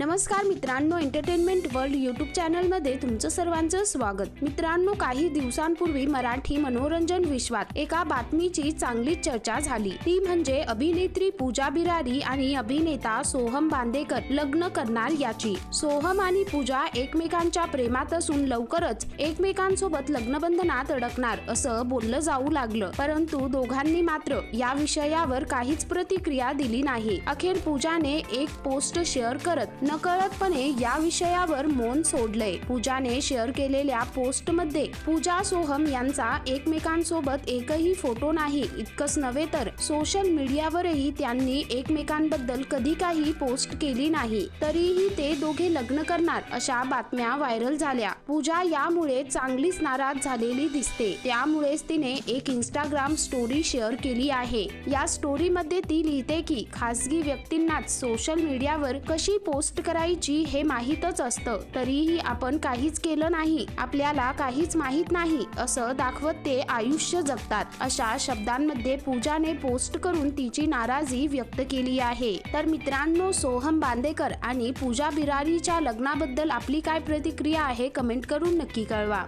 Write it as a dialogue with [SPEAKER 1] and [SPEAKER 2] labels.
[SPEAKER 1] नमस्कार मित्रांनो entertainment world YouTube चॅनलमध्ये तुमचं सर्वांचं स्वागत. मित्रांनो काही दिवसांपूर्वी मराठी मनोरंजन विश्वात एका बातमीची चांगलीच चर्चा झाली. ती म्हणजे अभिनेत्री पूजा बिरारी आणि अभिनेता सोहम बांदेकर लग्न करणार याची. सोहम आणि पूजा एकमेकांच्या प्रेमात असून लवकरच एकमेकांसोबत लग्नबंधनात अडकणार असं बोललं जाऊ लागलं. परंतु दोघांनी मात्र या विषयावर काहीच प्रतिक्रिया दिली नाही. अखेर पूजाने एक पोस्ट शेअर करत नकळतपणे या विषयावर मौन सोडलंय. पूजाने शेअर केलेल्या पोस्टमध्ये पूजा सोहम यांचा एकमेकांसोबत एकही फोटो नाही इतकंच नव्हे तर सोशल मीडियावरही त्यांनी एकमेकांबद्दल कधी काही पोस्ट केली नाही तरीही ते दोघे लग्न करणार अशा बातम्या व्हायरल झाल्या. पूजा यामुळे चांगलीच नाराज झालेली दिसते. त्यामुळेच तिने एक इंस्टाग्राम स्टोरी शेअर केली आहे. या स्टोरी मध्ये ती लिहिते की खासगी व्यक्तींनाच सोशल मीडियावर कशी पोस्ट करायची हे माहीतच असतं. तरीही आपण काहीच केलं नाही. आपल्याला काहीच माहीत नाही असं दाखवत ते आयुष्य जगतात. अशा शब्दांमध्ये पूजाने पोस्ट करून तिची नाराजी व्यक्त केली आहे. तर मित्रांनो सोहम बांदेकर आणि पूजा बिरारीच्या लग्नाबद्दल आपली काय प्रतिक्रिया आहे कमेंट करून नक्की कळवा.